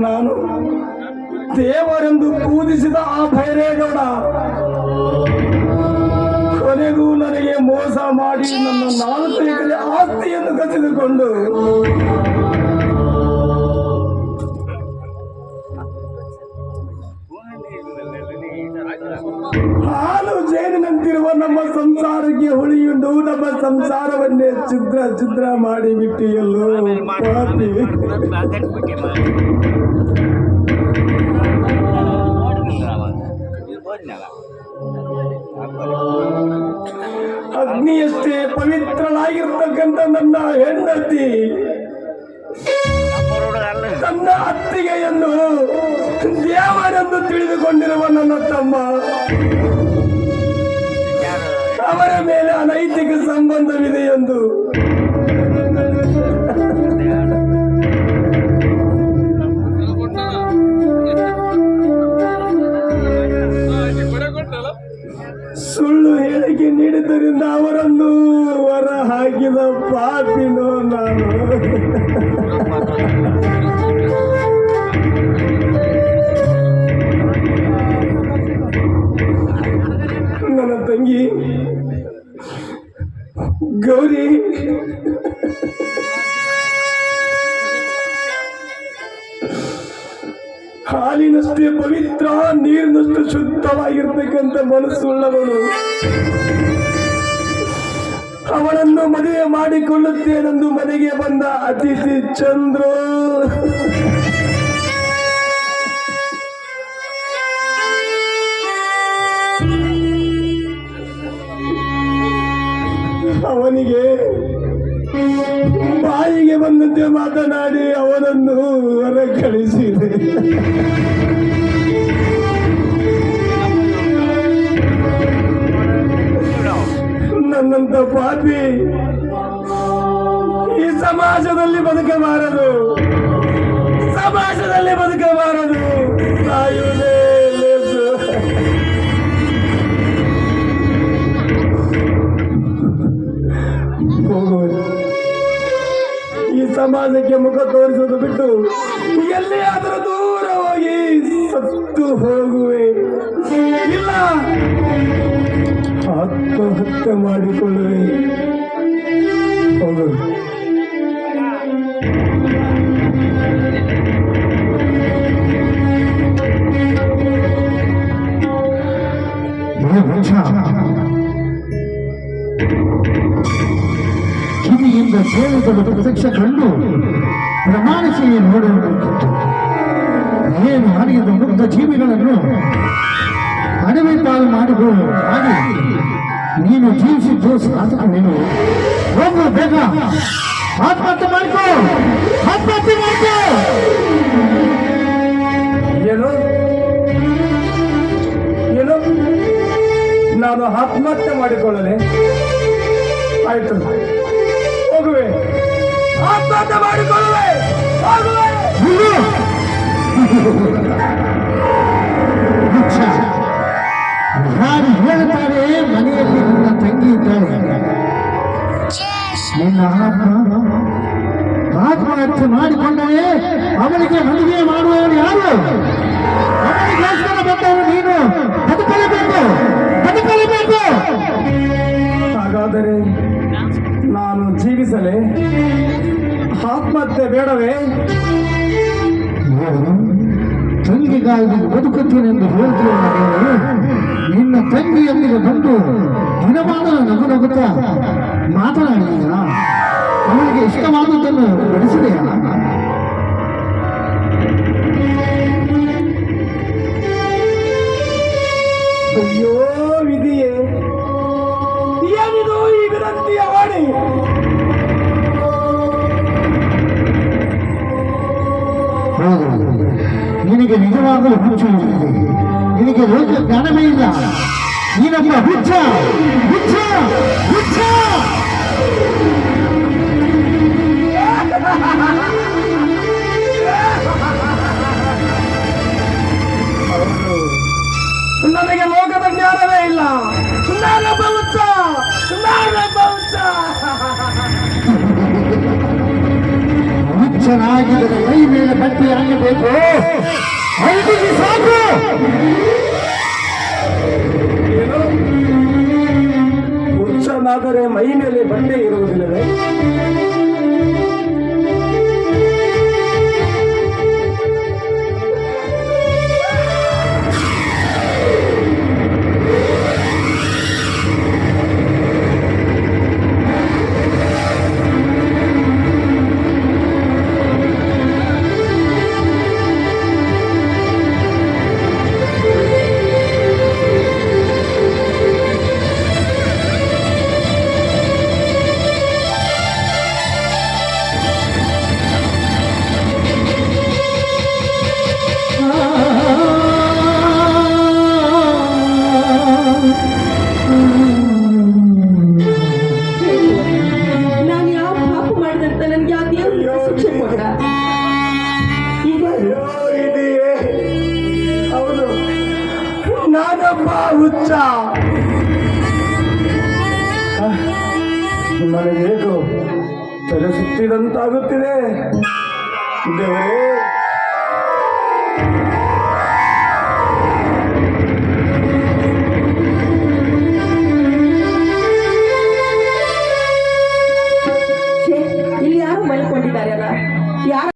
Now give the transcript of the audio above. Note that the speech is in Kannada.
ನಾನು ದೇವರೆಂದು ಪೂಜಿಸಿದ ಆ ಭೈರೇಗೌಡ ಕೊನೆಗೂ ನನಗೆ ಮೋಸ ಮಾಡಿ ನನ್ನ ನಾಲ್ಕು ಆಸ್ತಿಯನ್ನು ಕಸಿದುಕೊಂಡು ನಮ್ಮ ಸಂಸಾರಕ್ಕೆ ಹುಳಿಯುಂಡು ನಮ್ಮ ಸಂಸಾರವನ್ನೇ ಚಿದ್ರ ಚಿದ್ರ ಮಾಡಿ ಬಿಟ್ಟಿಯಲ್ಲೋ ಪಾಪಿ. ಅಗ್ನಿಯಷ್ಟೇ ಪವಿತ್ರನಾಗಿರ್ತಕ್ಕಂಥ ನನ್ನ ಹೆಂಡತಿ. ತನ್ನ ಅತ್ತಿಗೆಯನ್ನು ದೇವರೆಂದು ತಿಳಿದುಕೊಂಡಿರುವ ನನ್ನ ತಮ್ಮ. ಅವರ ಮೇಲೆ ಅನೈತಿಕ ಸಂಬಂಧವಿದೆ ಎಂದು. ಸುಳ್ಳು ಹೇಳಿಕೆ ನೀಡಿದ್ದರಿಂದ ಅವರನ್ನು ಹೊರ ಹಾಕಿದ ಪಾಪಿನೋ ನಾನು. ಗೌರಿ. ಹಾಲಿನಷ್ಟೇ ಪವಿತ್ರ ನೀರಿನಷ್ಟು ಶುದ್ಧವಾಗಿರ್ತಕ್ಕಂಥ ಮನಸ್ಸುಳ್ಳವಳು. ಅವಳನ್ನು ಮದುವೆ ಮಾಡಿಕೊಳ್ಳುತ್ತೇನೆಂದು ಮನೆಗೆ ಬಂದ ಅತಿಥಿ ಚಂದ್ರು. ಅವನಿಗೆ ಬಾಯಿಗೆ ಬಂದಂತೆ ಮಾತನಾಡಿ ಅವನನ್ನು ಹೊರ ಕಳಿಸಿದೆ ನನ್ನಂತ ಪಾಪಿ ಈ ಸಮಾಜದಲ್ಲಿ ಬದುಕಬಾರದು. ಸಮಾಜದಲ್ಲಿ ಬದುಕಬಾರದು. ಹೋಗುವೆ ಈ ಸಮಾಜಕ್ಕೆ ಮುಖ ತೋರಿಸೋದು ಬಿಟ್ಟು ಎಲ್ಲಿಯಾದರೂ ದೂರ ಹೋಗಿ ಸತ್ತು ಹೋಗುವೆ. ಇಲ್ಲ. ಆತ್ಮಹತ್ಯೆ ಮಾಡಿಕೊಳ್ಳುವೆ. ಹೋಗು ಕಿವಿಯಿಂದ ಸೇವೆಗಳು ಪ್ರತ್ಯಕ್ಷ ಕಂಡು ಪ್ರಮಾಣಿಸಿ ನೋಡಬೇಕಿತ್ತು ಏನು ಮಾಡಿದ ಮುಕ್ತ ಜೀವಿಗಳನ್ನು ಅಡವೆ ಪಾಲು ಮಾಡಿಕೊ ಮಾಡಿ ನೀನು ಜೀವಿಸಿದ್ದು ಸಾಧಕ ನೀನು. ಹೋಗು ಬೇಗ ಆತ್ಮಹತ್ಯೆ ಮಾಡಿಕೊ. ಆತ್ಮಹತ್ಯೆ ಆತ್ಮಹತ್ಯೆ ಮಾಡಿಕೊಳ್ಳುವೆ ಹೋಗುವೆ ನಿಲ್ಲು. ವೃಕ್ಷ. ಯಾರು ಹೇಳ್ತಾರೆ ಮನೆಯಲ್ಲಿ ನಿನ್ನ ತಂಗಿ ಇದ್ದಾಳೆ ಜಯ ಶ್ರೀ ನಿನ್ನ ಆತ್ಮ ಆತ್ಮಹತ್ಯೆ ಮಾಡಿಕೊಂಡರೆ ಅವಳಿಗೆ ಮದುವೆ ಮಾಡುವವನು ಯಾರು ಆತ್ಮಹತ್ಯೆ ಬೇಡವೇ? ತಂಗಿಗಾಗಿ ಬದುಕುತ್ತೇನೆಂದು ಹೇಳ್ತೀವಿ ನಿನ್ನ ತಂಗಿಯೊಂದಿಗೆ ಬಂದು ದಿನವಾದ ನಗು ನಗುತ್ತಾ ಮಾತನಾಡಿದ ಅವನಿಗೆ ಇಷ್ಟವಾದದ್ದನ್ನು ಬಡಿಸಿದೆಯಾ? ಅಯ್ಯೋ ನಿನಗೆ ನಿಜವಾಗಲೂ ಹುಚ್ಚು ಇದೆ ನಿನಗೆ ಲೋಕ ಜ್ಞಾನವೇ ಇಲ್ಲ ನೀನೊಬ್ಬ ಹುಚ್ಚ ಹುಚ್ಚ ಹುಚ್ಚ ನನಗೆ ಲೋಕದ ಜ್ಞಾನವೇ ಇಲ್ಲ ನಾನೊಬ್ಬ ಹುಚ್ಚ ನಾನೊಬ್ಬ ಹುಚ್ಚ ಹುಚ್ಚನಾಗಿ ಕೈ ಮೇಲೆ ಬಟ್ಟೆ ಹಾಕಬೇಕು ಐದಿಗೆ ಸಾಕು. ನಾನೊಬ್ಬ ಹುಚ್ಚ? ನನಗೇನು ತಲೆ ಸುತ್ತಿದಂತಾಗುತ್ತಿದೆ. ದೇವರೇ.